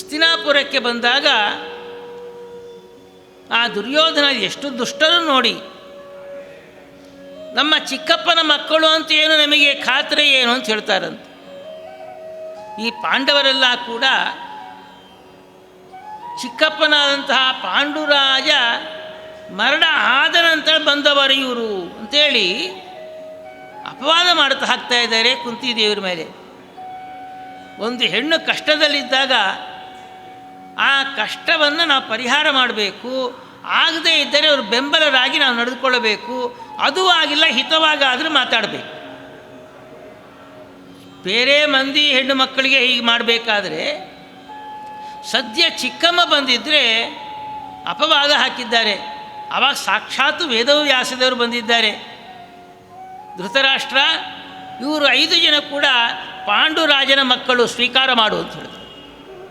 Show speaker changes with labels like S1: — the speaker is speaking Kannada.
S1: ಹಸ್ತಿನಾಪುರಕ್ಕೆ ಬಂದಾಗ ಆ ದುರ್ಯೋಧನ ಎಷ್ಟು ದುಷ್ಟರು ನೋಡಿ. ನಮ್ಮ ಚಿಕ್ಕಪ್ಪನ ಮಕ್ಕಳು ಅಂತ ಏನು ನಮಗೆ ಖಾತ್ರಿ ಏನು ಅಂತ ಹೇಳ್ತಾರಂತೆ. ಈ ಪಾಂಡವರೆಲ್ಲ ಕೂಡ ಚಿಕ್ಕಪ್ಪನಾದಂತಹ ಪಾಂಡುರಾಜ ಮರಣ ಆದ ನಂತರ ಬಂದವರು ಇವರು ಅಂತೇಳಿ ಅಪವಾದ ಮಾಡ್ತಾ ಹಾಕ್ತಾ ಇದ್ದಾರೆ ಕುಂತಿದೇವರ ಮೇಲೆ. ಒಂದು ಹೆಣ್ಣು ಕಷ್ಟದಲ್ಲಿದ್ದಾಗ ಆ ಕಷ್ಟವನ್ನು ನಾವು ಪರಿಹಾರ ಮಾಡಬೇಕು. ಆಗದೇ ಇದ್ದರೆ ಅವರು ಬೆಂಬಲರಾಗಿ ನಾವು ನಡೆದುಕೊಳ್ಳಬೇಕು. ಅದು ಆಗಿಲ್ಲ, ಹಿತವಾಗಾದರೂ ಮಾತಾಡಬೇಕು. ಬೇರೆ ಮಂದಿ ಹೆಣ್ಣು ಮಕ್ಕಳಿಗೆ ಹೀಗೆ ಮಾಡಬೇಕಾದ್ರೆ ಸದ್ಯ ಚಿಕ್ಕಮ್ಮ ಬಂದಿದ್ದರೆ ಅಪವಾದ ಹಾಕಿದ್ದಾರೆ. ಆವಾಗ ಸಾಕ್ಷಾತ್ ವೇದವ್ಯಾಸದವರು ಬಂದಿದ್ದಾರೆ. ಧೃತರಾಷ್ಟ್ರ, ಇವರು ಐದು ಜನ ಕೂಡ ಪಾಂಡುರಾಜನ ಮಕ್ಕಳು ಸ್ವೀಕಾರ ಮಾಡು ಅಂತ